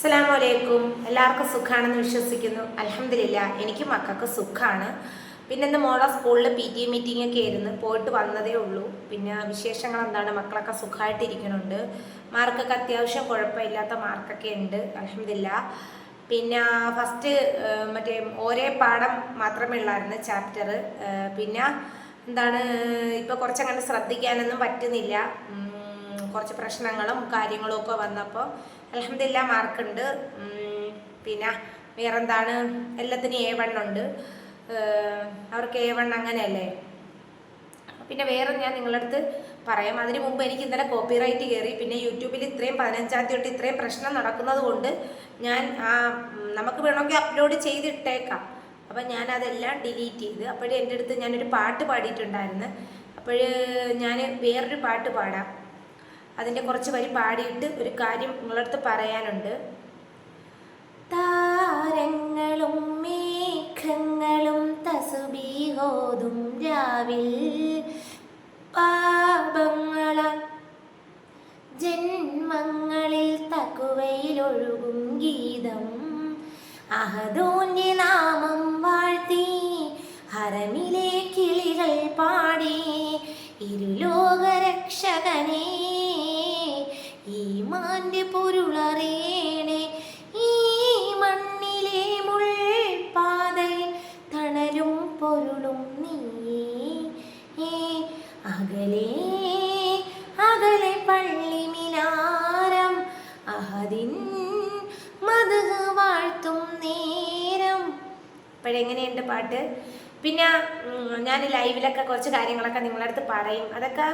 അസ്സലാമലൈക്കും. എല്ലാവർക്കും സുഖാണെന്ന് വിശ്വസിക്കുന്നു. അലഹമില്ല എനിക്ക് മക്കൾക്ക് സുഖമാണ് പിന്നെ ഇന്ന് മോളെ സ്കൂളിൽ പി ടി മീറ്റിംഗ് ഒക്കെ ആയിരുന്നു. പോയിട്ട് വന്നതേ ഉള്ളൂ. പിന്നെ വിശേഷങ്ങൾ എന്താണ്? മക്കളൊക്കെ സുഖമായിട്ടിരിക്കുന്നുണ്ട് മാർക്കൊക്കെ അത്യാവശ്യം കുഴപ്പമില്ലാത്ത മാർക്കൊക്കെ ഉണ്ട്. അലഹമില്ല പിന്നെ ഫസ്റ്റ് മറ്റേ ഒരേ പാഠം മാത്രമേ ഉള്ളായിരുന്നു ചാപ്റ്റർ പിന്നെ എന്താണ് ഇപ്പോൾ കുറച്ചങ്ങനെ ശ്രദ്ധിക്കാനൊന്നും പറ്റുന്നില്ല. കുറച്ച് പ്രശ്നങ്ങളും കാര്യങ്ങളും ഒക്കെ വന്നപ്പോൾ അലഹമില്ല മാർക്കുണ്ട്. പിന്നെ വേറെന്താണ്? എല്ലാത്തിനും എ വൺ ഉണ്ട്. അവർക്ക് എ വൺ അങ്ങനെയല്ലേ? പിന്നെ വേറെ ഞാൻ നിങ്ങളുടെ അടുത്ത് പറയാം. അതിന് മുമ്പ് എനിക്ക് ഇന്നലെ കോപ്പിറൈറ്റ് കയറി പിന്നെ യൂട്യൂബിൽ ഇത്രയും പതിനഞ്ചാം തീയതി തൊട്ട് ഇത്രയും പ്രശ്നം നടക്കുന്നത് കൊണ്ട് ഞാൻ നമുക്ക് വേണമെങ്കിൽ അപ്ലോഡ് ചെയ്തിട്ടേക്കാം. അപ്പം ഞാൻ അതെല്ലാം ഡിലീറ്റ് ചെയ്ത് അപ്പോഴേ എന്റെ അടുത്ത് ഞാനൊരു പാട്ട് പാടിയിട്ടുണ്ടായിരുന്നു. അപ്പോൾ ഞാൻ വേറൊരു പാട്ട് പാടാം. അതിന്റെ കുറച്ച് വരി പാടിയിട്ട് ഒരു കാര്യം നിങ്ങളടുത്ത് പറയാനുണ്ട്. താരങ്ങളും മേഘങ്ങളും തസുബീഹോതും രാവിൽ പാപങ്ങളാൽ ജന്മങ്ങളിൽ തക്കുവയിലൊഴുകും ഗീതം. അഹദോന്റെ നാമം വാഴ്ത്തി ഹരമിലെ കിളികൾ പാടി. ഇരുലോകരക്ഷകനേ പൊരുളറിയണേ ഈ മണ്ണിലെ മുൾപാതയിൽ തണലും പൊരുളും നീ അകലേ അകലെ പള്ളി മിനാരം അഹദിൻ മധു വാഴ്ത്തും നേരം. ഇപ്പോഴെങ്ങനെയുണ്ട് പാട്ട്? പിന്നെ ഞാൻ ലൈവിലൊക്കെ കുറച്ച് കാര്യങ്ങളൊക്കെ നിങ്ങളുടെ അടുത്ത് പറയും. അതൊക്കെ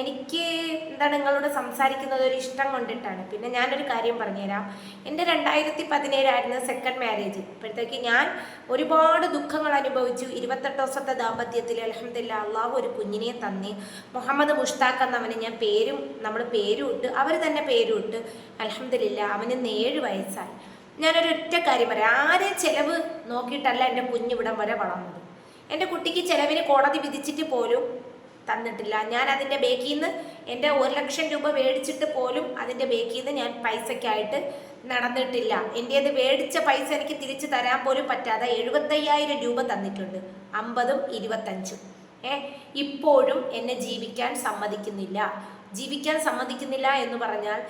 എനിക്ക് എന്താണ് നിങ്ങളോട് സംസാരിക്കുന്നത് ഒരു ഇഷ്ടം കൊണ്ടിട്ടാണ്. പിന്നെ ഞാനൊരു കാര്യം പറഞ്ഞുതരാം. എന്റെ രണ്ടായിരത്തി പതിനേഴായിരുന്നു സെക്കൻഡ് മാരേജ് ഇപ്പോഴത്തേക്ക് ഞാൻ ഒരുപാട് ദുഃഖങ്ങൾ അനുഭവിച്ചു. ഇരുപത്തെട്ട് ദിവസത്തെ ദാമ്പത്യത്തിൽ അലഹമില്ല അള്ളാഹു ഒരു കുഞ്ഞിനെ തന്നി മുഹമ്മദ് മുഷ്താഖ് എന്നവന് ഞാൻ പേരും നമ്മൾ പേരും ഇട്ട് അവർ തന്നെ പേരും ഇട്ട് അലഹമില്ല അവന് ഏഴ് വയസ്സായി. ഞാനൊരു ഒറ്റ കാര്യം പറയാം. ആരെ ചെലവ് നോക്കിയിട്ടല്ല എന്റെ കുഞ്ഞിവിടം വരെ വളർന്നത്. എന്റെ കുട്ടിക്ക് ചെലവിന് കോടതി വിധിച്ചിട്ട് പോലും തന്നിട്ടില്ല. ഞാൻ അതിന്റെ ബേക്കിൽ നിന്ന് എന്റെ ഒരു ലക്ഷം രൂപ മേടിച്ചിട്ട് പോലും അതിന്റെ ബേക്കിൽ നിന്ന് ഞാൻ പൈസയ്ക്കായിട്ട് നടന്നിട്ടില്ല. എന്റേത് മേടിച്ച പൈസ എനിക്ക് തിരിച്ചു തരാൻ പോലും പറ്റാതെ എഴുപത്തയ്യായിരം രൂപ തന്നിട്ടുണ്ട്. അമ്പതും ഇരുപത്തഞ്ചും. ഏ ഇപ്പോഴും എന്നെ ജീവിക്കാൻ സമ്മതിക്കുന്നില്ല. ജീവിക്കാൻ സമ്മതിക്കുന്നില്ല എന്ന് പറഞ്ഞാൽ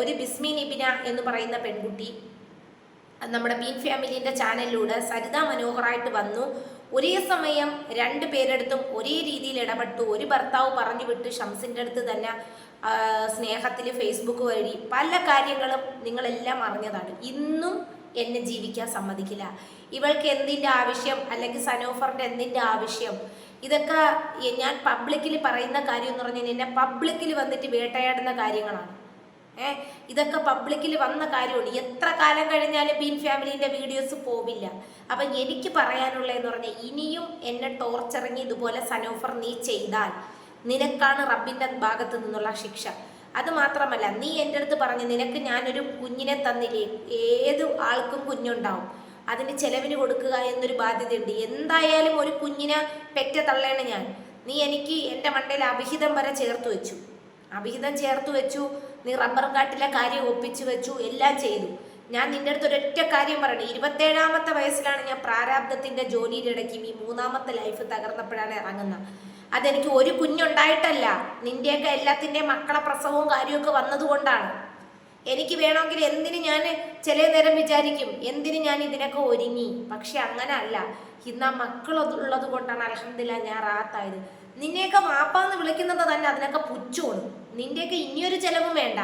ഒരു ബിസ്മി നിബിന എന്ന് പറയുന്ന പെൺകുട്ടി നമ്മുടെ ബീൻ ഫാമിലിന്റെ ചാനലിലൂടെ സരിത മനോഹറായിട്ട് വന്നു. ഒരേ സമയം രണ്ട് പേരെടുത്തും ഒരേ രീതിയിൽ ഇടപെട്ടു. ഒരു ഭർത്താവ് പറഞ്ഞു വിട്ട് ഷംസിന്റെ അടുത്ത് തന്നെ സ്നേഹത്തിൽ ഫേസ്ബുക്ക് വഴി. പല കാര്യങ്ങളും നിങ്ങളെല്ലാം അറിഞ്ഞതാണ്. ഇന്നും എന്നെ ജീവിക്കാൻ സമ്മതിക്കില്ല. ഇവൾക്ക് എന്തിന്റെ ആവശ്യം? അല്ലെങ്കിൽ സനോഫറിന്റെ എന്തിന്റെ ആവശ്യം? ഇതൊക്കെ ഞാൻ പബ്ലിക്കിൽ പറയുന്ന കാര്യം എന്ന് പറഞ്ഞാൽ എന്നെ പബ്ലിക്കിൽ വന്നിട്ട് വേട്ടയാടുന്ന കാര്യങ്ങളാണ്. ഏ ഇതൊക്കെ പബ്ലിക്കിൽ വന്ന കാര്യമാണ് എത്ര കാലം കഴിഞ്ഞാലും ബീൻ ഫാമിലിന്റെ വീഡിയോസ് പോവില്ല. അപ്പം എനിക്ക് പറയാനുള്ളതെന്ന് പറഞ്ഞാൽ ഇനിയും എന്നെ ടോർച്ചറിങ് ഇതുപോലെ സനോഫർ നീ ചെയ്താൽ നിനക്കാണ് റബ്ബിന്റെ ഭാഗത്ത് നിന്നുള്ള ശിക്ഷ. അത് മാത്രമല്ല നീ എന്റെ അടുത്ത് പറഞ്ഞു നിനക്ക് ഞാനൊരു കുഞ്ഞിനെ തന്നില്ലേ? ഏത് ആൾക്കും കുഞ്ഞുണ്ടാവും. അതിന് ചെലവിന് കൊടുക്കുക എന്നൊരു ബാധ്യതയുണ്ട്. എന്തായാലും ഒരു കുഞ്ഞിനെ പെറ്റ തള്ളേണ് ഞാൻ. നീ എനിക്ക് എന്റെ മണ്ടയിൽ അഭിഹിതം വരെ ചേർത്ത് വെച്ചു. അഭിഹിതം ചേർത്ത് വെച്ചു. നീ റബ്ബർ കാട്ടിലെ കാര്യം ഒപ്പിച്ചു വെച്ചു എല്ലാം ചെയ്തു. ഞാൻ നിന്റെ അടുത്ത് ഒരൊറ്റ കാര്യം പറയണേ ഇരുപത്തേഴാമത്തെ വയസ്സിലാണ് ഞാൻ പ്രാരാബ്ദത്തിന്റെ ജോലിയുടെ ഇടയ്ക്കും ഈ മൂന്നാമത്തെ ലൈഫ് തകർന്നപ്പോഴാണ് ഇറങ്ങുന്നത്. അതെനിക്ക് ഒരു കുഞ്ഞുണ്ടായിട്ടല്ല. നിന്റെയൊക്കെ എല്ലാത്തിന്റെയും മക്കളെ പ്രസവവും കാര്യമൊക്കെ വന്നതുകൊണ്ടാണ്. എനിക്ക് വേണമെങ്കിൽ എന്തിന് ഞാൻ ചില നേരം വിചാരിക്കും. എന്തിന് ഞാൻ ഇതിനൊക്കെ ഒരുങ്ങി? പക്ഷെ അങ്ങനെ അല്ല ഇന്ന് ആ മക്കൾ ഉള്ളത് കൊണ്ടാണ് അലഹമില്ല ഞാൻ റാത്തായത്. നിന്നെയൊക്കെ വാപ്പാന്ന് വിളിക്കുന്നത് തന്നെ അതിനൊക്കെ പുച്ഛമാണ്. നിന്റെയൊക്കെ ഇനിയൊരു ചെലവും വേണ്ട.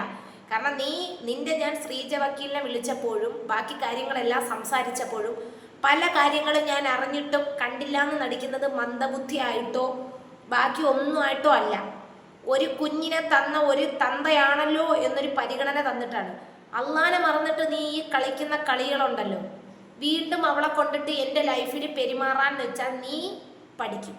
കാരണം നീ നിന്റെ ഞാൻ ശ്രീജ വക്കീലിനെ വിളിച്ചപ്പോഴും ബാക്കി കാര്യങ്ങളെല്ലാം സംസാരിച്ചപ്പോഴും പല കാര്യങ്ങളും ഞാൻ അറിഞ്ഞിട്ടും കണ്ടില്ല എന്ന് നടിക്കുന്നത് മന്ദബുദ്ധിയായിട്ടോ ബാക്കി ഒന്നുമായിട്ടോ അല്ല. ഒരു കുഞ്ഞിനെ തന്ന ഒരു തന്തയാണല്ലോ എന്നൊരു പരിഗണന തന്നിട്ടാണ്. അള്ളാനെ മറന്നിട്ട് നീ ഈ കളിക്കുന്ന കളികളുണ്ടല്ലോ. വീണ്ടും അവളെ കൊണ്ടിട്ട് എന്റെ ലൈഫിൽ പെരുമാറാൻ വെച്ചാൽ നീ പഠിക്കും.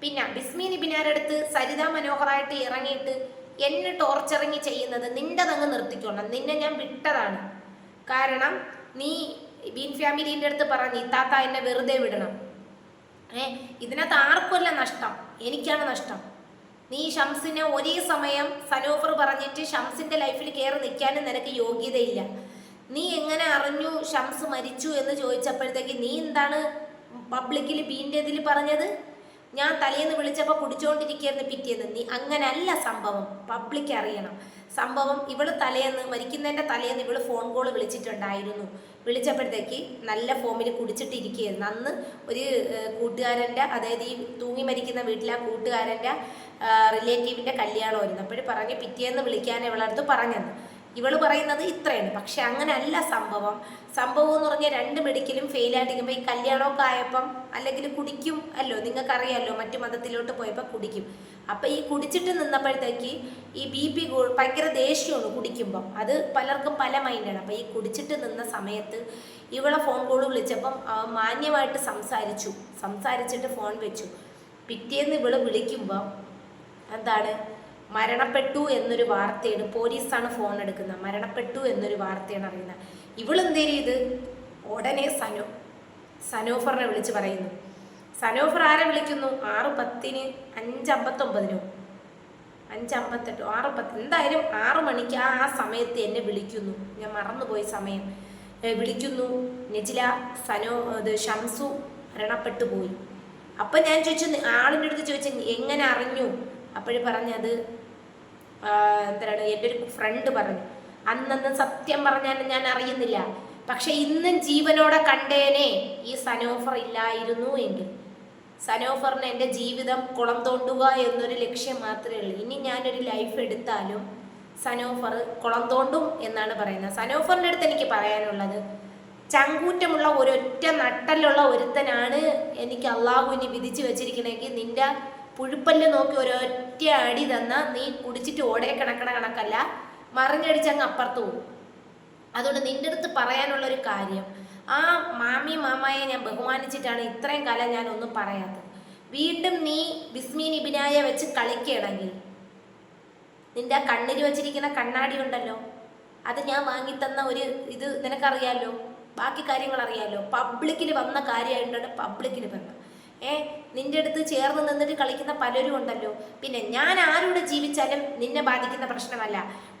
പിന്നെ ബിസ്മി നിബിനാരടുത്ത് സരിത മനോഹറായിട്ട് ഇറങ്ങിയിട്ട് എന്നെ ടോർച്ചറിങ് ചെയ്യുന്നത് നിന്റെ തങ്ങ് നിന്നെ ഞാൻ വിട്ടതാണ്. കാരണം നീ ബീൻ ഫാമിലിന്റെ അടുത്ത് പറഞ്ഞു ഇത്താത്ത എന്നെ വെറുതെ വിടണം. ഏ ഇതിനകത്ത് ആർക്കുമല്ല നഷ്ടം? എനിക്കാണ് നഷ്ടം. നീ ഷംസിനെ ഒരേ സമയം സനോഫർ പറഞ്ഞിട്ട് ഷംസിന്റെ ലൈഫിൽ കയറി നിൽക്കാനും നിനക്ക് യോഗ്യതയില്ല. നീ എങ്ങനെ അറിഞ്ഞു ഷംസ് മരിച്ചു എന്ന് ചോദിച്ചപ്പോഴത്തേക്ക് നീ എന്താണ് പബ്ലിക്കിൽ ബീന്റെ ഇതിൽ പറഞ്ഞത്? ഞാൻ തലേന്ന് വിളിച്ചപ്പോൾ കുടിച്ചുകൊണ്ടിരിക്കുകയായിരുന്നു പിറ്റേന്ന്. നീ അങ്ങനല്ല സംഭവം. പബ്ലിക് അറിയണം. സംഭവം ഇവൾ തലേന്ന് മരിക്കുന്നതിന്റെ തലേന്ന് ഇവൾ ഫോൺ കോൾ വിളിച്ചിട്ടുണ്ടായിരുന്നു. വിളിച്ചപ്പോഴത്തേക്ക് നല്ല ഫോമിൽ കുടിച്ചിട്ടിരിക്കുകയായിരുന്നു. അന്ന് ഒരു കൂട്ടുകാരന്റെ അതായത് ഈ തൂങ്ങി മരിക്കുന്ന വീട്ടിലെ കൂട്ടുകാരന്റെ റിലേറ്റീവിന്റെ കല്യാണമായിരുന്നു. അപ്പോഴും പറഞ്ഞ് പിറ്റേന്ന് വിളിക്കാൻ ഇവളടുത്ത് പറഞ്ഞത് ഇവൾ പറയുന്നത് ഇത്രയാണ്. പക്ഷെ അങ്ങനല്ല സംഭവം. സംഭവം എന്ന് പറഞ്ഞാൽ രണ്ട് മെഡിക്കലും ഫെയിലായിട്ടിരിക്കുമ്പോൾ ഈ കല്യാണമൊക്കെ ആയപ്പം അല്ലെങ്കിൽ കുടിക്കും അല്ലോ നിങ്ങൾക്കറിയാമല്ലോ മറ്റു മതത്തിലോട്ട് പോയപ്പോൾ കുടിക്കും. അപ്പം ഈ കുടിച്ചിട്ട് നിന്നപ്പോഴത്തേക്ക് ഈ ബി പി ഭയങ്കര ദേഷ്യമാണ് കുടിക്കുമ്പം. അത് പലർക്കും പല മൈൻഡാണ് അപ്പം ഈ കുടിച്ചിട്ട് നിന്ന സമയത്ത് ഇവളെ ഫോൺ കോൾ വിളിച്ചപ്പം മാന്യമായിട്ട് സംസാരിച്ചു. സംസാരിച്ചിട്ട് ഫോൺ വെച്ചു. പിറ്റേന്ന് ഇവൾ വിളിക്കുമ്പം എന്താണ്? മരണപ്പെട്ടു എന്നൊരു വാർത്തയാണ് പോലീസാണ് ഫോൺ എടുക്കുന്നത്. മരണപ്പെട്ടു എന്നൊരു വാർത്തയാണ് അറിയുന്നത്. ഇവളെന്ത് ചെയ്ത്? ഉടനെ സനോ സനോഫറിനെ വിളിച്ച് പറയുന്നു. സനോഫർ ആരെ വിളിക്കുന്നു? ആറ് പത്തിന് അഞ്ചമ്പത്തൊമ്പതിനോ അഞ്ചമ്പത്തെട്ടോ ആറ് പത്ത്. എന്തായാലും ആറ് മണിക്ക് ആ ആ സമയത്ത് എന്നെ വിളിക്കുന്നു. ഞാൻ മറന്നുപോയി സമയം. വിളിക്കുന്നു. നെജില സനോ ഇത് ഷംസു മരണപ്പെട്ടു പോയി. അപ്പം ഞാൻ ചോദിച്ചു "നി- ആളിന്റെ അടുത്ത് ചോദിച്ചു എങ്ങനെ അറിഞ്ഞു? അപ്പോഴും പറഞ്ഞത് എന്താണ് എന്റെ ഒരു ഫ്രണ്ട് പറഞ്ഞു. അന്നന്ന് സത്യം പറഞ്ഞാൽ ഞാൻ അറിയുന്നില്ല. പക്ഷെ ഇന്നും ജീവനോടെ കണ്ടേനെ ഈ സനോഫർ ഇല്ലായിരുന്നു എങ്കിൽ. സനോഫറിന് എന്റെ ജീവിതം കുളം തോണ്ടുക എന്നൊരു ലക്ഷ്യം മാത്രമേ ഉള്ളൂ. ഇനി ഞാനൊരു ലൈഫ് എടുത്താലും സനോഫർ കുളം തോണ്ടും എന്നാണ് പറയുന്നത്. സനോഫറിന്റെ അടുത്ത് എനിക്ക് പറയാനുള്ളത് ചങ്കൂറ്റമുള്ള ഒരൊറ്റ നട്ടലുള്ള ഒരുത്തനാണ് എനിക്ക് അള്ളാഹുവിന് വിധിച്ചു വെച്ചിരിക്കണമെങ്കിൽ നിന്റെ പുഴുപ്പല്ല് നോക്കി ഒരൊറ്റ അടി തന്ന നീ കുടിച്ചിട്ട് ഓടേ കിടക്കണ കണക്കല്ല. മറിഞ്ഞടിച്ച് അങ്ങ് അപ്പുറത്ത് പോകും അതുകൊണ്ട് നിന്റെ അടുത്ത് പറയാനുള്ള ഒരു കാര്യം ആ മാമി മാമായെ ഞാൻ ബഹുമാനിച്ചിട്ടാണ് ഇത്രയും കാലം ഞാൻ ഒന്നും പറയാത്തത്. വീണ്ടും നീ ബിസ്മീൻ ഇബിനായ വെച്ച് കളിക്കുകയാണെങ്കിൽ നിന്റെ കണ്ണിൽ വെച്ചിരിക്കുന്ന കണ്ണാടി ഉണ്ടല്ലോ അത് ഞാൻ വാങ്ങിത്തന്ന ഒരു ഇത് നിനക്കറിയാലോ? ബാക്കി കാര്യങ്ങൾ അറിയാലോ. പബ്ലിക്കിൽ വന്ന കാര്യമായിട്ടാണ് പബ്ലിക്കിൽ വന്നത്. ഏ നിന്റെ അടുത്ത് ചേർന്ന് നിന്നിട്ട് കളിക്കുന്ന പലരും ഉണ്ടല്ലോ. പിന്നെ ഞാൻ ആരോട് ജീവിച്ചാലും നിന്നെ ബാധിക്കുന്ന പ്രശ്നമല്ല.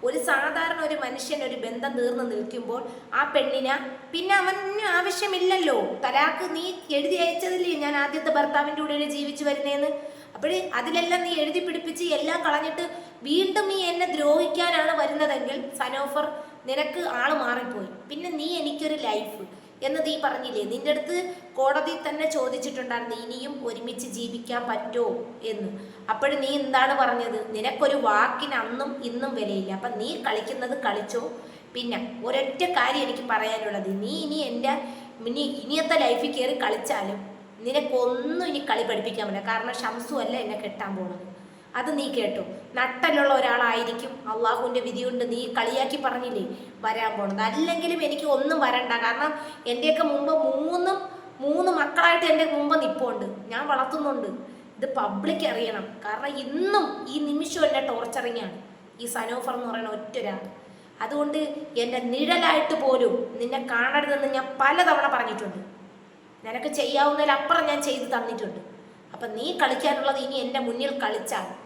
ഒരു സാധാരണ ഒരു മനുഷ്യൻ ഒരു ബന്ധം തീർന്നു നിൽക്കുമ്പോൾ ആ പെണ്ണിന് പിന്നെ അവന് ആവശ്യമില്ലല്ലോ. തലാക്ക് നീ എഴുതി അയച്ചതില്ലേ ഞാൻ ആദ്യത്തെ ഭർത്താവിന്റെ കൂടെ ജീവിച്ചു വരുന്നേന്ന്? അപ്പോഴേ അതിലെല്ലാം നീ എഴുതി പിടിപ്പിച്ച് എല്ലാം കളഞ്ഞിട്ട് വീണ്ടും നീ എന്നെ ദ്രോഹിക്കാനാണ് വരുന്നതെങ്കിൽ സനോഫർ നിനക്ക് ആൾ മാറിപ്പോയി. പിന്നെ നീ എനിക്കൊരു ലൈഫ് എന്ന് നീ പറഞ്ഞില്ലേ നിന്റെ അടുത്ത് കോടതി തന്നെ ചോദിച്ചിട്ടുണ്ടായിരുന്നു ഇനിയും ഒരുമിച്ച് ജീവിക്കാൻ പറ്റുമോ എന്ന്. അപ്പോഴും നീ എന്താണ് പറഞ്ഞത്? നിനക്കൊരു വാക്കിന് അന്നും ഇന്നും വിലയില്ല. അപ്പം നീ കളിക്കുന്നത് കളിച്ചോ? പിന്നെ ഒരൊറ്റ കാര്യം എനിക്ക് പറയാനുള്ളത് നീ ഇനി എന്റെ ഇനി ഇനിയത്തെ ലൈഫിൽ കയറി കളിച്ചാലും നിനക്കൊന്നും ഇനി കളി പഠിപ്പിക്കാൻ പറ്റില്ല. കാരണം ഷംസു അല്ല എന്നെ കെട്ടാൻ പോണത്. അത് നീ കേട്ടു. നട്ടലുള്ള ഒരാളായിരിക്കും. അള്ളാഹുവിന്റെ വിധി കൊണ്ട് നീ കളിയാക്കി പറഞ്ഞില്ലേ? വരാൻ പോണത്. അല്ലെങ്കിലും എനിക്ക് ഒന്നും വരണ്ട. കാരണം എന്റെയൊക്കെ മുമ്പ് മൂന്നും മൂന്ന് മക്കളായിട്ട് എന്റെ മുമ്പ് നിപ്പുണ്ട്. ഞാൻ വളർത്തുന്നുണ്ട്. ഇത് പബ്ലിക് അറിയണം. കാരണം ഇന്നും ഈ നിമിഷം എന്നെ ടോർച്ചറിങ്ങാണ് ഈ സനോഫർ എന്ന് പറയുന്ന ഒറ്റൊരാൾ അതുകൊണ്ട് എന്റെ നിഴലായിട്ട് പോലും നിന്നെ കാണരുതെന്ന് ഞാൻ പലതവണ പറഞ്ഞിട്ടുണ്ട്. നിനക്ക് ചെയ്യാവുന്നതിലപ്പുറം ഞാൻ ചെയ്തു തന്നിട്ടുണ്ട്. അപ്പം നീ കളിക്കാനുള്ളത് ഇനി എന്റെ മുന്നിൽ കളിച്ചാൽ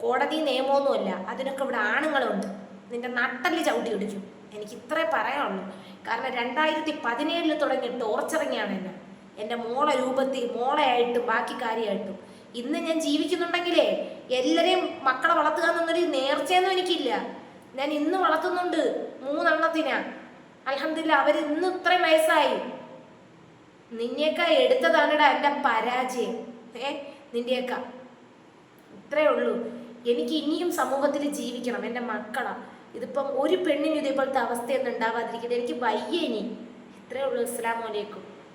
കോടതി നിയമമൊന്നുമല്ല. അതിനൊക്കെ ഇവിടെ ആണുങ്ങളുണ്ട്. നിന്റെ നട്ടൽ ചവിട്ടി ഇടിക്കും എനിക്ക് ഇത്രേ പറയാനുള്ളൂ. കാരണം രണ്ടായിരത്തി പതിനേഴിൽ തുടങ്ങി ടോർച്ചറിങ്ങാണ് എന്നെ. എന്റെ മോളെ രൂപത്തിൽ മോളെയായിട്ടും ബാക്കി കാര്യമായിട്ടും. ഇന്ന് ഞാൻ ജീവിക്കുന്നുണ്ടെങ്കിലേ എല്ലാവരെയും മക്കളെ വളർത്തുക എന്നൊരു നേർച്ചയൊന്നും എനിക്കില്ല. ഞാൻ ഇന്ന് വളർത്തുന്നുണ്ട് മൂന്നെണ്ണത്തിനാ. അലഹമില്ല അവർ ഇന്ന് ഇത്രയും വയസ്സായി. നിന്നെയൊക്കെ എടുത്തതാണ് എന്റെ പരാജയം. ഏ നിന്റെയൊക്കെ. ഇത്രേ ഉള്ളൂ. എനിക്ക് ഇനിയും സമൂഹത്തിൽ ജീവിക്കണം എന്റെ മക്കളാണ് ഇതിപ്പം ഒരു പെണ്ണിന് ഇതേപോലത്തെ അവസ്ഥയൊന്നും ഉണ്ടാവാതിരിക്കട്ടെ. എനിക്ക് വയ്യ ഇനി. ഇത്രേ ഉള്ളൂ. അസ്സാം വലൈക്കും